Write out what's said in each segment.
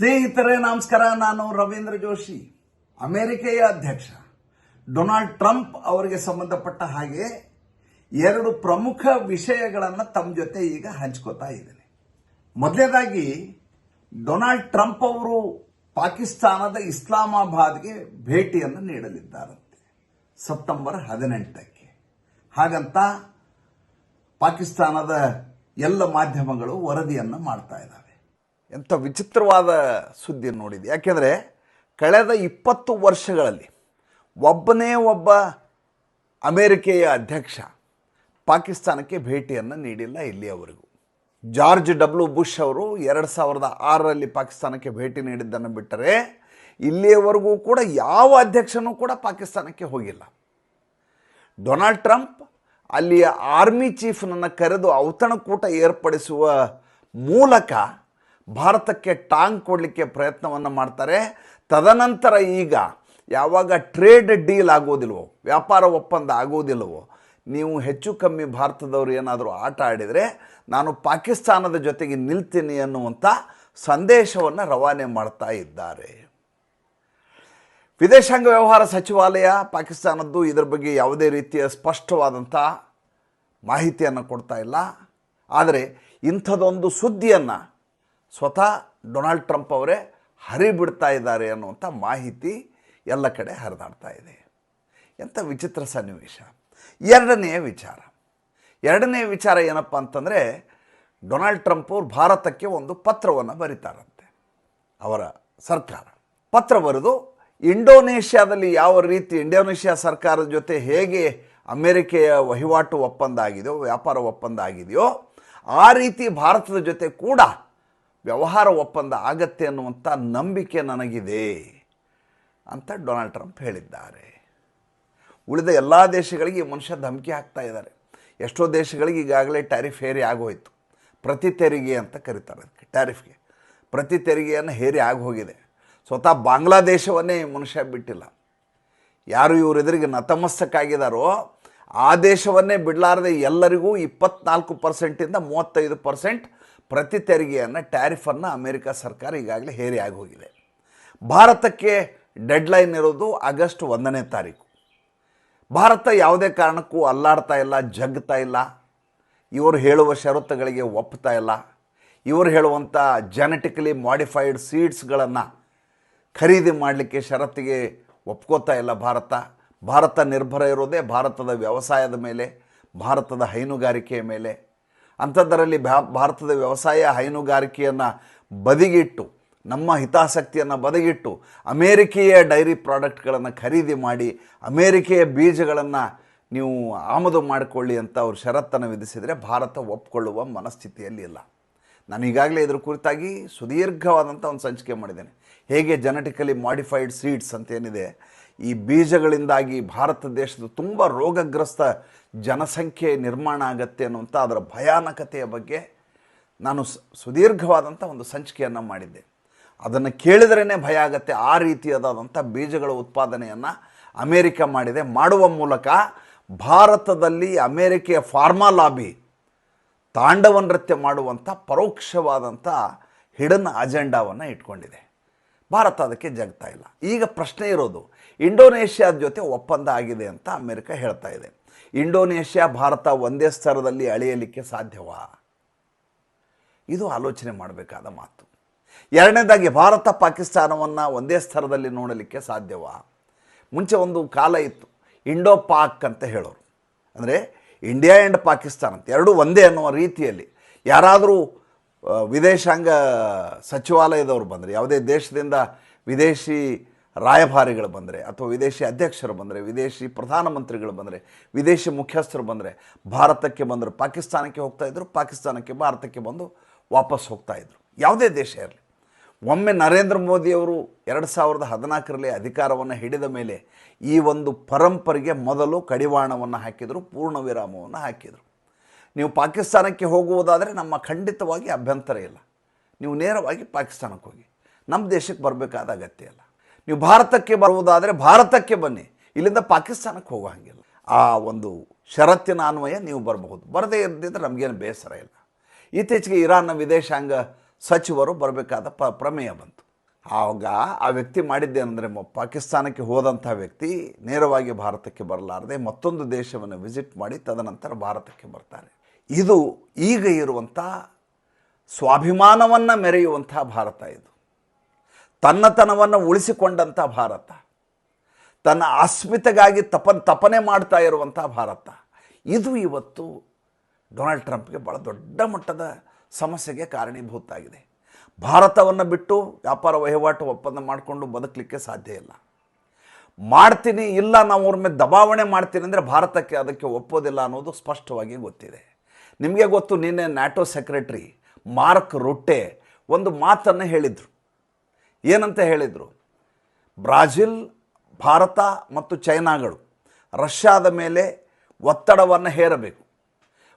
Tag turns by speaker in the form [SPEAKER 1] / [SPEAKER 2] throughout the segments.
[SPEAKER 1] ಸ್ನೇಹಿತರೆ, ನಮಸ್ಕಾರ. ನಾನು ರವೀಂದ್ರ ಜೋಶಿ, ಅಮೆರಿಕೆಯ ಅಧ್ಯಕ್ಷ. ಡೊನಾಲ್ಡ್ ಟ್ರಂಪ್ ಅವರಿಗೆ ಸಂಬಂಧಪಟ್ಟ ಹಾಗೆ ಎರಡು ಪ್ರಮುಖ ವಿಷಯಗಳನ್ನು ತಮ್ಮ ಜೊತೆ ಈಗ ಹಂಚ್ಕೋತಾ ಇದ್ದೇನೆ. ಮೊದಲನೇದಾಗಿ ಡೊನಾಲ್ಡ್ ಟ್ರಂಪ್ ಅವರು ಪಾಕಿಸ್ತಾನದ ಇಸ್ಲಾಮಾಬಾದ್ಗೆ ಭೇಟಿಯನ್ನು ನೀಡಲಿದ್ದಾರಂತೆ, ಸೆಪ್ಟೆಂಬರ್ ಹದಿನೆಂಟಕ್ಕೆ. ಹಾಗಂತ ಪಾಕಿಸ್ತಾನದ ಎಲ್ಲ ಮಾಧ್ಯಮಗಳು ವರದಿಯನ್ನು ಮಾಡ್ತಾ ಇದ್ದಾವೆ. ಎಂಥ ವಿಚಿತ್ರವಾದ ಸುದ್ದಿ ನೋಡಿದೆ ಯಾಕೆಂದರೆ ಕಳೆದ ಇಪ್ಪತ್ತು ವರ್ಷಗಳಲ್ಲಿ ಒಬ್ಬನೇ ಒಬ್ಬ ಅಮೇರಿಕೆಯ ಅಧ್ಯಕ್ಷ ಪಾಕಿಸ್ತಾನಕ್ಕೆ ಭೇಟಿಯನ್ನು ನೀಡಿಲ್ಲ ಇಲ್ಲಿಯವರೆಗೂ ಜಾರ್ಜ್ ಡಬ್ಲ್ಯೂ ಬುಷ್ ಅವರು ಎರಡು ಸಾವಿರದ ಆರರಲ್ಲಿ ಪಾಕಿಸ್ತಾನಕ್ಕೆ ಭೇಟಿ ನೀಡಿದ್ದನ್ನು ಬಿಟ್ಟರೆ ಇಲ್ಲಿಯವರೆಗೂ ಕೂಡ ಯಾವ ಅಧ್ಯಕ್ಷನೂ ಕೂಡ ಪಾಕಿಸ್ತಾನಕ್ಕೆ ಹೋಗಿಲ್ಲ. ಡೊನಾಲ್ಡ್ ಟ್ರಂಪ್ ಅಲ್ಲಿಯ ಆರ್ಮಿ ಚೀಫ್ನನ್ನು ಕರೆದು ಔತಣಕೂಟ ಏರ್ಪಡಿಸುವ ಮೂಲಕ ಭಾರತಕ್ಕೆ ಟಾಂಗ್ ಕೊಡಲಿಕ್ಕೆ ಪ್ರಯತ್ನವನ್ನು ಮಾಡ್ತಾರೆ. ತದನಂತರ ಈಗ ಯಾವಾಗ ಟ್ರೇಡ್ ಡೀಲ್ ಆಗೋದಿಲ್ವೋ, ವ್ಯಾಪಾರ ಒಪ್ಪಂದ ಆಗೋದಿಲ್ವೋ, ನೀವು ಹೆಚ್ಚು ಕಮ್ಮಿ ಭಾರತದವರು ಏನಾದರೂ ಆಟ ಆಡಿದರೆ ನಾನು ಪಾಕಿಸ್ತಾನದ ಜೊತೆಗೆ ನಿಲ್ತೀನಿ ಅನ್ನುವಂಥ ಸಂದೇಶವನ್ನು ರವಾನೆ ಮಾಡ್ತಾ ಇದ್ದಾರೆ. ವಿದೇಶಾಂಗ ವ್ಯವಹಾರ ಸಚಿವಾಲಯ ಪಾಕಿಸ್ತಾನದ್ದು ಇದರ ಬಗ್ಗೆ ಯಾವುದೇ ರೀತಿಯ ಸ್ಪಷ್ಟವಾದಂಥ ಮಾಹಿತಿಯನ್ನು ಕೊಡ್ತಾ ಇಲ್ಲ. ಆದರೆ ಇಂಥದೊಂದು ಸುದ್ದಿಯನ್ನು ಸ್ವತಃ ಡೊನಾಲ್ಡ್ ಟ್ರಂಪ್ ಅವರೇ ಹರಿಬಿಡ್ತಾ ಇದ್ದಾರೆ ಅನ್ನುವಂಥ ಮಾಹಿತಿ ಎಲ್ಲ ಕಡೆ ಹರಿದಾಡ್ತಾ ಇದೆ. ಎಂಥ ವಿಚಿತ್ರ ಸನ್ನಿವೇಶ. ಎರಡನೆಯ ವಿಚಾರ. ಎರಡನೇ ವಿಚಾರ ಏನಪ್ಪ ಅಂತಂದರೆ, ಡೊನಾಲ್ಡ್ ಟ್ರಂಪ್ ಅವರು ಭಾರತಕ್ಕೆ ಒಂದು ಪತ್ರವನ್ನು ಬರೀತಾರಂತೆ. ಅವರ ಸರ್ಕಾರ. ಪತ್ರ ಬರೆದು, ಇಂಡೋನೇಷ್ಯಾದಲ್ಲಿ ಯಾವ ರೀತಿ, ಇಂಡೋನೇಷ್ಯಾ ಸರ್ಕಾರದ ಜೊತೆ ಹೇಗೆ ಅಮೆರಿಕೆಯ ವಹಿವಾಟು ಒಪ್ಪಂದ ಆಗಿದೆಯೋ, ವ್ಯಾಪಾರ ಒಪ್ಪಂದ ಆಗಿದೆಯೋ, ಆ ರೀತಿ ಭಾರತದ ಜೊತೆ ಕೂಡ ವ್ಯವಹಾರ ಒಪ್ಪಂದ ಆಗತ್ತೆ ಅನ್ನುವಂಥ ನಂಬಿಕೆ ನನಗಿದೆ ಅಂತ ಡೊನಾಲ್ಡ್ ಟ್ರಂಪ್ ಹೇಳಿದ್ದಾರೆ. ಉಳಿದ ಎಲ್ಲ ದೇಶಗಳಿಗೆ ಮನುಷ್ಯ ಧಮಕಿ ಹಾಕ್ತಾ ಇದ್ದಾರೆ. ಎಷ್ಟೋ ದೇಶಗಳಿಗೆ ಈಗಾಗಲೇ ಟ್ಯಾರಿಫ್ ಹೇರಿ ಆಗೋಯ್ತು. ಪ್ರತಿ ತೆರಿಗೆ ಅಂತ ಕರೀತಾರೆ ಅದಕ್ಕೆ ಟ್ಯಾರಿಫ್ಗೆ ಪ್ರತಿ ತೆರಿಗೆಯನ್ನು ಹೇರಿ ಆಗೋಗಿದೆ. ಸ್ವತಃ ಬಾಂಗ್ಲಾದೇಶವನ್ನೇ ಮನುಷ್ಯ ಬಿಟ್ಟಿಲ್ಲ. ಯಾರು ಇವರೆದುರಿಗೆ ನತಮಸ್ತಕ್ಕಾಗಿದ್ದಾರೋ ಆ ದೇಶವನ್ನೇ ಬಿಡಲಾರದೆ ಎಲ್ಲರಿಗೂ ಇಪ್ಪತ್ನಾಲ್ಕು ಪರ್ಸೆಂಟಿಂದ ಮೂವತ್ತೈದು ಪರ್ಸೆಂಟ್ ಪ್ರತಿ ತೆರಿಗೆಯನ್ನು, ಟ್ಯಾರಿಫನ್ನು ಅಮೆರಿಕ ಸರ್ಕಾರ ಈಗಾಗಲೇ ಹೇರಿ ಆಗೋಗಿದೆ ಭಾರತಕ್ಕೆ ಡೆಡ್ಲೈನ್ ಇರೋದು ಆಗಸ್ಟ್ ಒಂದನೇ ತಾರೀಕು. ಭಾರತ ಯಾವುದೇ ಕಾರಣಕ್ಕೂ ಅಲ್ಲಾಡ್ತಾ ಇಲ್ಲ, ಜಗ್ತಾ ಇಲ್ಲ. ಇವರು ಹೇಳುವ ಷರತ್ತುಗಳಿಗೆ ಒಪ್ತಾ ಇಲ್ಲ. ಇವರು ಹೇಳುವಂಥ ಜೆನೆಟಿಕಲಿ ಮಾಡಿಫೈಡ್ ಸೀಡ್ಸ್ಗಳನ್ನು ಖರೀದಿ ಮಾಡಲಿಕ್ಕೆ ಷರತ್ತಿಗೆ ಒಪ್ಕೋತಾ ಇಲ್ಲ ಭಾರತ. ಭಾರತ ನಿರ್ಭರ ಇರೋದೇ ಭಾರತದ ವ್ಯವಸಾಯದ ಮೇಲೆ, ಭಾರತದ ಹೈನುಗಾರಿಕೆಯ ಮೇಲೆ. ಅಂಥದ್ದರಲ್ಲಿ ಭಾರತದ ವ್ಯವಸಾಯ ಹೈನುಗಾರಿಕೆಯನ್ನು ಬದಿಗಿಟ್ಟು, ನಮ್ಮ ಹಿತಾಸಕ್ತಿಯನ್ನು ಬದಿಗಿಟ್ಟು, ಅಮೇರಿಕೆಯ ಡೈರಿ ಪ್ರಾಡಕ್ಟ್ಗಳನ್ನು ಖರೀದಿ ಮಾಡಿ, ಅಮೇರಿಕೆಯ ಬೀಜಗಳನ್ನು ನೀವು ಆಮದು ಮಾಡಿಕೊಳ್ಳಿ ಅಂತ ಅವರು ಷರತ್ತನ್ನು ವಿಧಿಸಿದರೆ ಭಾರತ ಒಪ್ಪಿಕೊಳ್ಳುವ ಮನಸ್ಥಿತಿಯಲ್ಲಿ ಇಲ್ಲ. ನಾನು ಈಗಾಗಲೇ ಇದ್ರ ಕುರಿತಾಗಿ ಸುದೀರ್ಘವಾದಂಥ ಒಂದು ಸಂಚಿಕೆ ಮಾಡಿದ್ದೇನೆ. ಹೇಗೆ ಜೆನೆಟಿಕಲಿ ಮಾಡಿಫೈಡ್ ಸೀಡ್ಸ್ ಅಂತ ಏನಿದೆ, ಈ ಬೀಜಗಳಿಂದಾಗಿ ಭಾರತ ದೇಶದ ತುಂಬ ರೋಗಗ್ರಸ್ತ ಜನಸಂಖ್ಯೆ ನಿರ್ಮಾಣ ಆಗತ್ತೆ ಅನ್ನುವಂಥ ಅದರ ಭಯಾನಕತೆಯ ಬಗ್ಗೆ ನಾನು ಸುದೀರ್ಘವಾದಂಥ ಒಂದು ಸಂಚಿಕೆಯನ್ನು ಮಾಡಿದ್ದೆ. ಅದನ್ನು ಕೇಳಿದ್ರೇ ಭಯ ಆಗತ್ತೆ, ಆ ರೀತಿಯಾದಂಥ ಬೀಜಗಳ ಉತ್ಪಾದನೆಯನ್ನು ಅಮೇರಿಕ ಮಾಡಿದೆ. ಮಾಡುವ ಮೂಲಕ ಭಾರತದಲ್ಲಿ ಅಮೇರಿಕೆಯ ಫಾರ್ಮಾ ಲಾಬಿ ತಾಂಡವ ನೃತ್ಯ ಮಾಡುವಂಥ ಪರೋಕ್ಷವಾದಂಥ ಹಿಡನ್ ಅಜೆಂಡಾವನ್ನು ಇಟ್ಕೊಂಡಿದೆ. ಭಾರತ ಅದಕ್ಕೆ ಜಗ್ತಾ ಇಲ್ಲ. ಈಗ ಪ್ರಶ್ನೆ ಇರೋದು ಇಂಡೋನೇಷ್ಯಾದ ಜೊತೆ ಒಪ್ಪಂದ ಆಗಿದೆ ಅಂತ ಅಮೆರಿಕ ಹೇಳ್ತಾ ಇದೆ. ಇಂಡೋನೇಷ್ಯಾ, ಭಾರತ ಒಂದೇ ಸ್ತರದಲ್ಲಿ ಅಳೆಯಲಿಕ್ಕೆ ಸಾಧ್ಯವಾ? ಇದು ಆಲೋಚನೆ ಮಾಡಬೇಕಾದ ಮಾತು. ಎರಡನೇದಾಗಿ, ಭಾರತ ಪಾಕಿಸ್ತಾನವನ್ನು ಒಂದೇ ಸ್ತರದಲ್ಲಿ ನೋಡಲಿಕ್ಕೆ ಸಾಧ್ಯವಾ? ಮುಂಚೆ ಒಂದು ಕಾಲ ಇತ್ತು, ಇಂಡೋ ಪಾಕ್ ಅಂತ ಹೇಳೋರು. ಅಂದರೆ ಇಂಡಿಯಾ ಆ್ಯಂಡ್ ಪಾಕಿಸ್ತಾನ ಅಂತ ಎರಡೂ ಒಂದೇ ಅನ್ನುವ ರೀತಿಯಲ್ಲಿ ಯಾರಾದರೂ ವಿದೇಶಾಂಗ ಸಚಿವಾಲಯದವರು ಬಂದರೆ, ಯಾವುದೇ ದೇಶದಿಂದ ವಿದೇಶಿ ರಾಯಭಾರಿಗಳು ಬಂದರೆ, ಅಥವಾ ವಿದೇಶಿ ಅಧ್ಯಕ್ಷರು ಬಂದರೆ, ವಿದೇಶಿ ಪ್ರಧಾನಮಂತ್ರಿಗಳು ಬಂದರೆ, ವಿದೇಶಿ ಮುಖ್ಯಸ್ಥರು ಬಂದರೆ, ಭಾರತಕ್ಕೆ ಬಂದರು, ಪಾಕಿಸ್ತಾನಕ್ಕೆ ಹೋಗ್ತಾ ಇದ್ರು, ಪಾಕಿಸ್ತಾನಕ್ಕೆ ಭಾರತಕ್ಕೆ ಬಂದು ವಾಪಸ್ ಹೋಗ್ತಾ ಇದ್ರು. ಯಾವುದೇ ದೇಶ ಇರಲಿ. ಒಮ್ಮೆ ನರೇಂದ್ರ ಮೋದಿಯವರು ಎರಡು ಸಾವಿರದ ಹದಿನಾಲ್ಕರಲ್ಲಿ ಅಧಿಕಾರವನ್ನು ಹಿಡಿದ ಮೇಲೆ ಈ ಒಂದು ಪರಂಪರೆಗೆ ಮೊದಲು ಕಡಿವಾಣವನ್ನು ಹಾಕಿದರು, ಪೂರ್ಣ ವಿರಾಮವನ್ನು ಹಾಕಿದರು. ನೀವು ಪಾಕಿಸ್ತಾನಕ್ಕೆ ಹೋಗುವುದಾದರೆ ನಮ್ಮ ಖಂಡಿತವಾಗಿ ಅಭ್ಯಂತರ ಇಲ್ಲ. ನೀವು ನೇರವಾಗಿ ಪಾಕಿಸ್ತಾನಕ್ಕೆ ಹೋಗಿ. ನಮ್ಮ ದೇಶಕ್ಕೆ ಬರಬೇಕಾದ ಅಗತ್ಯ ಇಲ್ಲ. ನೀವು ಭಾರತಕ್ಕೆ ಬರುವುದಾದರೆ ಭಾರತಕ್ಕೆ ಬನ್ನಿ. ಇಲ್ಲಿಂದ ಪಾಕಿಸ್ತಾನಕ್ಕೆ ಹೋಗೋ ಹಾಗಿಲ್ಲ. ಆ ಒಂದು ಷರತ್ತಿನ ಅನ್ವಯ ನೀವು ಬರಬಹುದು. ಬರದೇ ಇರದಿದ್ದರೆ ನಮಗೇನು ಬೇಸರ ಇಲ್ಲ. ಇತ್ತೀಚೆಗೆ ಇರಾನ್ನ ವಿದೇಶಾಂಗ ಸಚಿವರು ಬರಬೇಕಾದ ಪ ಪ್ರಮೇಯ ಬಂತು. ಆವಾಗ ಆ ವ್ಯಕ್ತಿ ಮಾಡಿದ್ದೇನೆಂದರೆ ಪಾಕಿಸ್ತಾನಕ್ಕೆ ಹೋದಂಥ ವ್ಯಕ್ತಿ ನೇರವಾಗಿ ಭಾರತಕ್ಕೆ ಬರಲಾರದೆ ಮತ್ತೊಂದು ದೇಶವನ್ನು ವಿಸಿಟ್ ಮಾಡಿ ತದನಂತರ ಭಾರತಕ್ಕೆ ಬರ್ತಾರೆ. ಇದು ಈಗ ಇರುವಂಥ ಸ್ವಾಭಿಮಾನವನ್ನು ಮೆರೆಯುವಂಥ ಭಾರತ ಇದು. ತನ್ನತನವನ್ನು ಉಳಿಸಿಕೊಂಡಂಥ ಭಾರತ. ತನ್ನ ಅಸ್ಮಿತೆಗಾಗಿ ತಪನ್ ತಪನೆ ಮಾಡ್ತಾ ಇರುವಂಥ ಭಾರತ. ಇದು ಇವತ್ತು ಡೊನಾಲ್ಡ್ ಟ್ರಂಪ್ಗೆ ಭಾಳ ದೊಡ್ಡ ಮಟ್ಟದ ಸಮಸ್ಯೆಗೆ ಕಾರಣೀಭೂತ ಆಗಿದೆ ಭಾರತವನ್ನು ಬಿಟ್ಟು ವ್ಯಾಪಾರ ವಹಿವಾಟು ಒಪ್ಪಂದ ಮಾಡಿಕೊಂಡು ಬದುಕಲಿಕ್ಕೆ ಸಾಧ್ಯ ಇಲ್ಲ. ಮಾಡ್ತೀನಿ, ಇಲ್ಲ, ನಾವು ಅವ್ರ ಮೇಲೆ ದಬಾವಣೆ ಮಾಡ್ತೀನಿ ಅಂದರೆ ಭಾರತಕ್ಕೆ ಅದಕ್ಕೆ ಒಪ್ಪೋದಿಲ್ಲ ಅನ್ನೋದು ಸ್ಪಷ್ಟವಾಗಿ ಗೊತ್ತಿದೆ. ನಿಮಗೆ ಗೊತ್ತು, ನಿನ್ನೆ ನ್ಯಾಟೋ ಸೆಕ್ರೆಟ್ರಿ ಮಾರ್ಕ್ ರೊಟ್ಟೆ ಒಂದು ಮಾತನ್ನು ಹೇಳಿದರು. ಏನಂತ ಹೇಳಿದರು? ಬ್ರಾಜಿಲ್, ಭಾರತ ಮತ್ತು ಚೈನಾಗಳು ರಷ್ಯಾದ ಮೇಲೆ ಒತ್ತಡವನ್ನು ಹೇರಬೇಕು.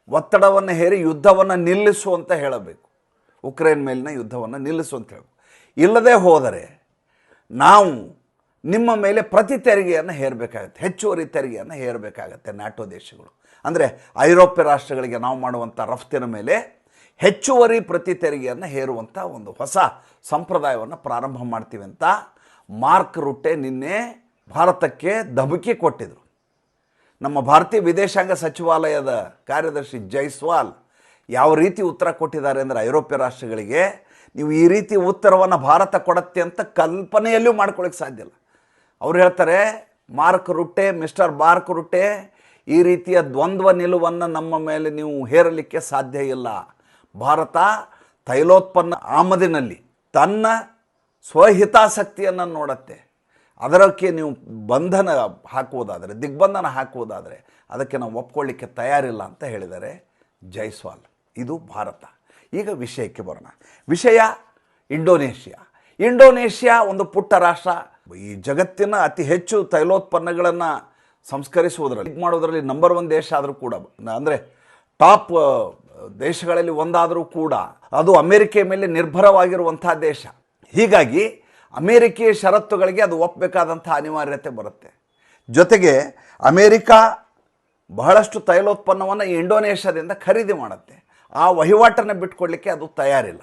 [SPEAKER 1] ಒತ್ತಡವನ್ನು ಹೇರಿ ಯುದ್ಧವನ್ನು ನಿಲ್ಲಿಸು ಅಂತ ಹೇಳಬೇಕು. ಉಕ್ರೇನ್ ಮೇಲಿನ ಯುದ್ಧವನ್ನು ನಿಲ್ಲಿಸು ಅಂತ ಹೇಳಬೇಕು. ಇಲ್ಲದೆ ಹೋದರೆ ನಾವು ನಿಮ್ಮ ಮೇಲೆ ಪ್ರತಿ ತೆರಿಗೆಯನ್ನು ಹೇರಬೇಕಾಗತ್ತೆ. ಹೆಚ್ಚುವರಿ ತೆರಿಗೆಯನ್ನು ಹೇರಬೇಕಾಗತ್ತೆ ನ್ಯಾಟೋ ದೇಶಗಳು. ಅಂದರೆ ಐರೋಪ್ಯ ರಾಷ್ಟ್ರಗಳಿಗೆ ನಾವು ಮಾಡುವಂಥ ರಫ್ತಿನ ಮೇಲೆ ಹೆಚ್ಚುವರಿ ಪ್ರತಿ ತೆರಿಗೆಯನ್ನು ಹೇರುವಂಥ ಒಂದು ಹೊಸ ಸಂಪ್ರದಾಯವನ್ನು ಪ್ರಾರಂಭ ಮಾಡ್ತೀವಿ ಅಂತ ಮಾರ್ಕ್ ರುಟ್ಟೆ ನಿನ್ನೆ ಭಾರತಕ್ಕೆ ಧಮಕಿ ಕೊಟ್ಟಿದ್ರು. ನಮ್ಮ ಭಾರತೀಯ ವಿದೇಶಾಂಗ ಸಚಿವಾಲಯದ ಕಾರ್ಯದರ್ಶಿ ಜೈಸ್ವಾಲ್ ಯಾವ ರೀತಿ ಉತ್ತರ ಕೊಟ್ಟಿದ್ದಾರೆ ಅಂದರೆ ಐರೋಪ್ಯ ರಾಷ್ಟ್ರಗಳಿಗೆ, ನೀವು ಈ ರೀತಿ ಉತ್ತರವನ್ನು ಭಾರತ ಕೊಡತ್ತೆ ಅಂತ ಕಲ್ಪನೆಯಲ್ಲೂ ಮಾಡ್ಕೊಳ್ಳಿಕ್ಕೆ ಸಾಧ್ಯ ಇಲ್ಲ. ಅವ್ರು ಹೇಳ್ತಾರೆ, Mark Rutte, mister Mark Rutte, ಈ ರೀತಿಯ ದ್ವಂದ್ವ ನಿಲುವನ್ನು ನಮ್ಮ ಮೇಲೆ ನೀವು ಹೇರಲಿಕ್ಕೆ ಸಾಧ್ಯ ಇಲ್ಲ. ಭಾರತ ತೈಲೋತ್ಪನ್ನ ಆಮದಿನಲ್ಲಿ ತನ್ನ ಸ್ವಹಿತಾಸಕ್ತಿಯನ್ನು ನೋಡುತ್ತೆ. ಅದಕ್ಕೆ ನೀವು ಬಂಧನ ಹಾಕುವುದಾದರೆ, ದಿಗ್ಬಂಧನ ಹಾಕುವುದಾದರೆ ಅದಕ್ಕೆ ನಾವು ಒಪ್ಕೊಳ್ಳಿಕ್ಕೆ ತಯಾರಿಲ್ಲ ಅಂತ ಹೇಳಿದರೆ ಜೈಸ್ವಾಲ್. ಇದು ಭಾರತ. ಈಗ ವಿಷಯಕ್ಕೆ ಬರೋಣ. ವಿಷಯ ಇಂಡೋನೇಷ್ಯಾ. ಇಂಡೋನೇಷ್ಯಾ ಒಂದು ಪುಟ್ಟ ರಾಷ್ಟ್ರ. ಈ ಜಗತ್ತಿನ ಅತಿ ಹೆಚ್ಚು ತೈಲೋತ್ಪನ್ನಗಳನ್ನು ಸಂಸ್ಕರಿಸುವುದರಲ್ಲಿ, ಇದು ಮಾಡೋದರಲ್ಲಿ ನಂಬರ್ ಒನ್ ದೇಶ ಆದರೂ ಕೂಡ, ಅಂದರೆ ಟಾಪ್ ದೇಶಗಳಲ್ಲಿ ಒಂದಾದರೂ ಕೂಡ ಅದು ಅಮೆರಿಕೆ ಮೇಲೆ ನಿರ್ಭರವಾಗಿರುವಂಥ ದೇಶ. ಹೀಗಾಗಿ ಅಮೇರಿಕೆಯ ಷರತ್ತುಗಳಿಗೆ ಅದು ಒಪ್ಪಬೇಕಾದಂಥ ಅನಿವಾರ್ಯತೆ ಬರುತ್ತೆ. ಜೊತೆಗೆ ಅಮೇರಿಕಾ ಬಹಳಷ್ಟು ತೈಲೋತ್ಪನ್ನವನ್ನು ಇಂಡೋನೇಷ್ಯಾದಿಂದ ಖರೀದಿ ಮಾಡುತ್ತೆ. ಆ ವಹಿವಾಟನ್ನು ಬಿಟ್ಕೊಡ್ಲಿಕ್ಕೆ ಅದು ತಯಾರಿಲ್ಲ.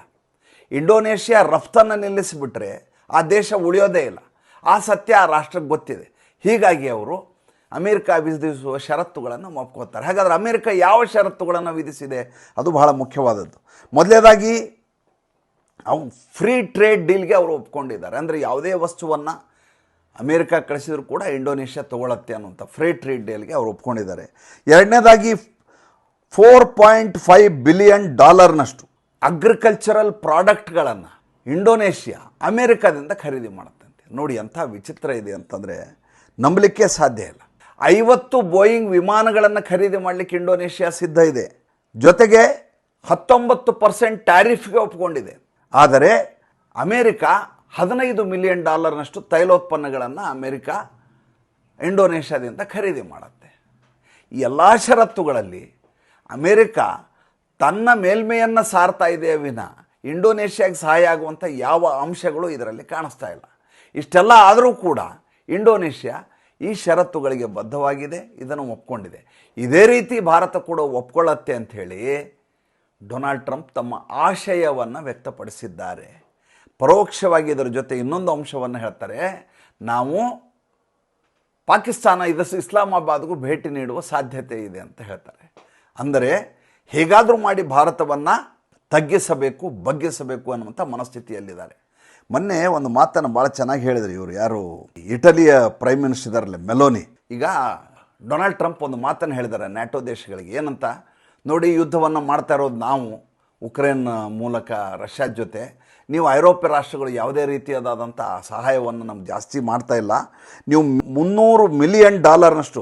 [SPEAKER 1] ಇಂಡೋನೇಷ್ಯಾ ರಫ್ತನ್ನು ನಿಲ್ಲಿಸಿಬಿಟ್ರೆ ಆ ದೇಶ ಉಳಿಯೋದೇ ಇಲ್ಲ. ಆ ಸತ್ಯ ಆ ರಾಷ್ಟ್ರಕ್ಕೆ ಗೊತ್ತಿದೆ. ಹೀಗಾಗಿ ಅವರು ಅಮೇರಿಕ ವಿಧಿಸುವ ಷರತ್ತುಗಳನ್ನು ಒಪ್ಕೋತಾರೆ. ಹಾಗಾದರೆ ಅಮೇರಿಕ ಯಾವ ಷರತ್ತುಗಳನ್ನು ವಿಧಿಸಿದೆ? ಅದು ಬಹಳ ಮುಖ್ಯವಾದದ್ದು. ಮೊದಲನೇದಾಗಿ ಅವು ಫ್ರೀ ಟ್ರೇಡ್ ಡೀಲ್ಗೆ ಅವರು ಒಪ್ಕೊಂಡಿದ್ದಾರೆ. ಅಂದರೆ ಯಾವುದೇ ವಸ್ತುವನ್ನು ಅಮೇರಿಕಾ ಕಳಿಸಿದ್ರು ಕೂಡ ಇಂಡೋನೇಷ್ಯಾ ತೊಗೊಳತ್ತೆ ಅನ್ನುವಂಥ ಫ್ರೀ ಟ್ರೇಡ್ ಡೀಲ್ಗೆ ಅವರು ಒಪ್ಕೊಂಡಿದ್ದಾರೆ. ಎರಡನೇದಾಗಿ ಫೋರ್ ಪಾಯಿಂಟ್ ಫೈವ್ ಬಿಲಿಯನ್ ಡಾಲರ್ನಷ್ಟು ಅಗ್ರಿಕಲ್ಚರಲ್ ಪ್ರಾಡಕ್ಟ್ಗಳನ್ನು ಇಂಡೋನೇಷ್ಯಾ ಅಮೇರಿಕಾದಿಂದ ಖರೀದಿ ಮಾಡುತ್ತಂತೆ ನೋಡಿ, ಎಂಥ ವಿಚಿತ್ರ ಇದೆ ಅಂತಂದರೆ ನಂಬಲಿಕ್ಕೆ ಸಾಧ್ಯ ಇಲ್ಲ. ಐವತ್ತು ಬೋಯಿಂಗ್ ವಿಮಾನಗಳನ್ನು ಖರೀದಿ ಮಾಡಲಿಕ್ಕೆ ಇಂಡೋನೇಷ್ಯಾ ಸಿದ್ಧ ಇದೆ. ಜೊತೆಗೆ ಹತ್ತೊಂಬತ್ತು ಪರ್ಸೆಂಟ್ ಟ್ಯಾರಿಫ್ಗೆ ಒಪ್ಕೊಂಡಿದೆ. ಆದರೆ ಅಮೇರಿಕ ಹದಿನೈದು ಮಿಲಿಯನ್ ಡಾಲರ್ನಷ್ಟು ತೈಲೋತ್ಪನ್ನಗಳನ್ನು ಅಮೇರಿಕ ಇಂಡೋನೇಷ್ಯಾದಿಂದ ಖರೀದಿ ಮಾಡುತ್ತೆ. ಈ ಎಲ್ಲ ಷರತ್ತುಗಳಲ್ಲಿ ಅಮೇರಿಕ ತನ್ನ ಮೇಲ್ಮೆಯನ್ನು ಸಾರ್ತಾ ಇದೆ ವಿನ ಇಂಡೋನೇಷ್ಯಾಗೆ ಸಹಾಯ ಆಗುವಂಥ ಯಾವ ಅಂಶಗಳು ಇದರಲ್ಲಿ ಕಾಣಿಸ್ತಾ ಇಲ್ಲ. ಇಷ್ಟೆಲ್ಲ ಆದರೂ ಕೂಡ ಇಂಡೋನೇಷ್ಯಾ ಈ ಷರತ್ತುಗಳಿಗೆ ಬದ್ಧವಾಗಿದೆ, ಇದನ್ನು ಒಪ್ಕೊಂಡಿದೆ. ಇದೇ ರೀತಿ ಭಾರತ ಕೂಡ ಒಪ್ಕೊಳ್ಳತ್ತೆ ಅಂಥೇಳಿ ಡೊನಾಲ್ಡ್ ಟ್ರಂಪ್ ತಮ್ಮ ಆಶಯವನ್ನು ವ್ಯಕ್ತಪಡಿಸಿದ್ದಾರೆ. ಪರೋಕ್ಷವಾಗಿ ಇದರ ಜೊತೆ ಇನ್ನೊಂದು ಅಂಶವನ್ನು ಹೇಳ್ತಾರೆ. ನಾವು ಪಾಕಿಸ್ತಾನ ಇದು ಇಸ್ಲಾಮಾಬಾದ್ಗೂ ಭೇಟಿ ನೀಡುವ ಸಾಧ್ಯತೆ ಇದೆ ಅಂತ ಹೇಳ್ತಾರೆ. ಅಂದರೆ ಹೇಗಾದರೂ ಮಾಡಿ ಭಾರತವನ್ನು ತಗ್ಗಿಸಬೇಕು, ಬಗ್ಗಿಸಬೇಕು ಅನ್ನುವಂಥ ಮನಸ್ಥಿತಿಯಲ್ಲಿದ್ದಾರೆ. ಮೊನ್ನೆ ಒಂದು ಮಾತನ್ನು ಭಾಳ ಚೆನ್ನಾಗಿ ಹೇಳಿದರು ಇವರು. ಯಾರು? ಇಟಲಿಯ ಪ್ರೈಮ್ ಮಿನಿಸ್ಟರ್ ಇದಾರಲ್ಲ, ಮೆಲೋನಿ. ಈಗ ಡೊನಾಲ್ಡ್ ಟ್ರಂಪ್ ಒಂದು ಮಾತನ್ನು ಹೇಳಿದ್ದಾರೆ, ನ್ಯಾಟೋ ದೇಶಗಳಿಗೆ. ಏನಂತ? ನೋಡಿ ಯುದ್ಧವನ್ನು ಮಾಡ್ತಾ ಇರೋದು ನಾವು, ಉಕ್ರೇನ್ ಮೂಲಕ ರಷ್ಯಾದ ಜೊತೆ. ನೀವು ಐರೋಪ್ಯ ರಾಷ್ಟ್ರಗಳು ಯಾವುದೇ ರೀತಿಯಾದಂಥ ಸಹಾಯವನ್ನು ನಮ್ಗೆ ಜಾಸ್ತಿ ಮಾಡ್ತಾ ಇಲ್ಲ. ನೀವು ಮುನ್ನೂರು ಮಿಲಿಯನ್ ಡಾಲರ್ನಷ್ಟು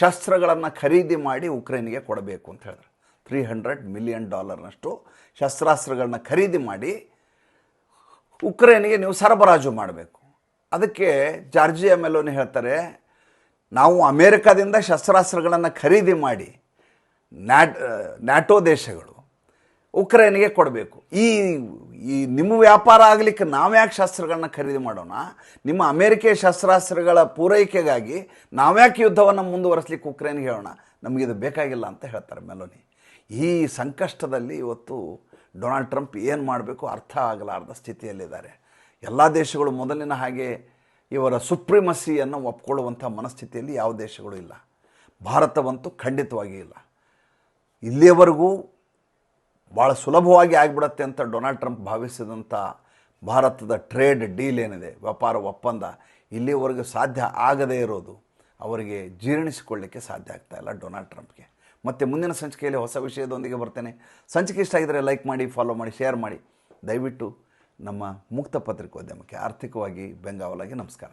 [SPEAKER 1] ಶಸ್ತ್ರಗಳನ್ನು ಖರೀದಿ ಮಾಡಿ ಉಕ್ರೇನ್ಗೆ ಕೊಡಬೇಕು ಅಂತ ಹೇಳಿದ್ರು. ತ್ರೀ ಹಂಡ್ರೆಡ್ ಮಿಲಿಯನ್ ಡಾಲರ್ನಷ್ಟು ಶಸ್ತ್ರಾಸ್ತ್ರಗಳನ್ನ ಖರೀದಿ ಮಾಡಿ ಉಕ್ರೇನಿಗೆ ನೀವು ಸರಬರಾಜು ಮಾಡಬೇಕು. ಅದಕ್ಕೆ ಜಾರ್ಜಿಯಾ ಮೆಲೋನಿ ಹೇಳ್ತಾರೆ, ನಾವು ಅಮೇರಿಕಾದಿಂದ ಶಸ್ತ್ರಾಸ್ತ್ರಗಳನ್ನು ಖರೀದಿ ಮಾಡಿ ನ್ಯಾಟ್ ನ್ಯಾಟೋ ದೇಶಗಳು ಉಕ್ರೇನ್ಗೆ ಕೊಡಬೇಕು. ಈ ಈ ನಿಮ್ಮ ವ್ಯಾಪಾರ ಆಗಲಿಕ್ಕೆ ನಾವ್ಯಾಕೆ ಶಸ್ತ್ರಗಳನ್ನ ಖರೀದಿ ಮಾಡೋಣ? ನಿಮ್ಮ ಅಮೇರಿಕೆಯ ಶಸ್ತ್ರಾಸ್ತ್ರಗಳ ಪೂರೈಕೆಗಾಗಿ ನಾವ್ಯಾಕೆ ಯುದ್ಧವನ್ನು ಮುಂದುವರಿಸ್ಲಿಕ್ಕೆ ಉಕ್ರೇನ್ಗೆ ಹೇಳೋಣ? ನಮಗಿದು ಬೇಕಾಗಿಲ್ಲ ಅಂತ ಹೇಳ್ತಾರೆ ಮೆಲೋನಿ. ಈ ಸಂಕಷ್ಟದಲ್ಲಿ ಇವತ್ತು ಡೊನಾಲ್ಡ್ ಟ್ರಂಪ್ ಏನು ಮಾಡಬೇಕು ಅರ್ಥ ಆಗಲಾರ್ದ ಸ್ಥಿತಿಯಲ್ಲಿದ್ದಾರೆ. ಎಲ್ಲ ದೇಶಗಳು ಮೊದಲಿನ ಹಾಗೆ ಇವರ ಸುಪ್ರೀಮಸಿಯನ್ನು ಒಪ್ಕೊಳ್ಳುವಂಥ ಮನಸ್ಥಿತಿಯಲ್ಲಿ ಯಾವ ದೇಶಗಳು ಇಲ್ಲ. ಭಾರತವಂತೂ ಖಂಡಿತವಾಗಿ ಇಲ್ಲ. ಇಲ್ಲಿಯವರೆಗೂ ಭಾಳ ಸುಲಭವಾಗಿ ಆಗಿಬಿಡತ್ತೆ ಅಂತ ಡೊನಾಲ್ಡ್ ಟ್ರಂಪ್ ಭಾವಿಸಿದಂಥ ಭಾರತದ ಟ್ರೇಡ್ ಡೀಲ್ ಏನಿದೆ, ವ್ಯಾಪಾರ ಒಪ್ಪಂದ ಇಲ್ಲಿವರೆಗೂ ಸಾಧ್ಯ ಆಗದೇ ಇರೋದು ಅವರಿಗೆ ಜೀರ್ಣಿಸಿಕೊಳ್ಳಲಿಕ್ಕೆ ಸಾಧ್ಯ ಆಗ್ತಾ ಇಲ್ಲ ಡೊನಾಲ್ಡ್ ಟ್ರಂಪ್ಗೆ. ಮತ್ತು ಮುಂದಿನ ಸಂಚಿಕೆಯಲ್ಲಿ ಹೊಸ ವಿಷಯದೊಂದಿಗೆ ಬರ್ತೇನೆ. ಸಂಚಿಕೆ ಇಷ್ಟ ಆಗಿದರೆ ಲೈಕ್ ಮಾಡಿ, ಫಾಲೋ ಮಾಡಿ, ಶೇರ್ ಮಾಡಿ. ದಯವಿಟ್ಟು ನಮ್ಮ ಮುಕ್ತ ಪತ್ರಿಕೋದ್ಯಮಕ್ಕೆ ಆರ್ಥಿಕವಾಗಿ ಬೆಂಗಾವಲಾಗಿ ನಮಸ್ಕಾರ.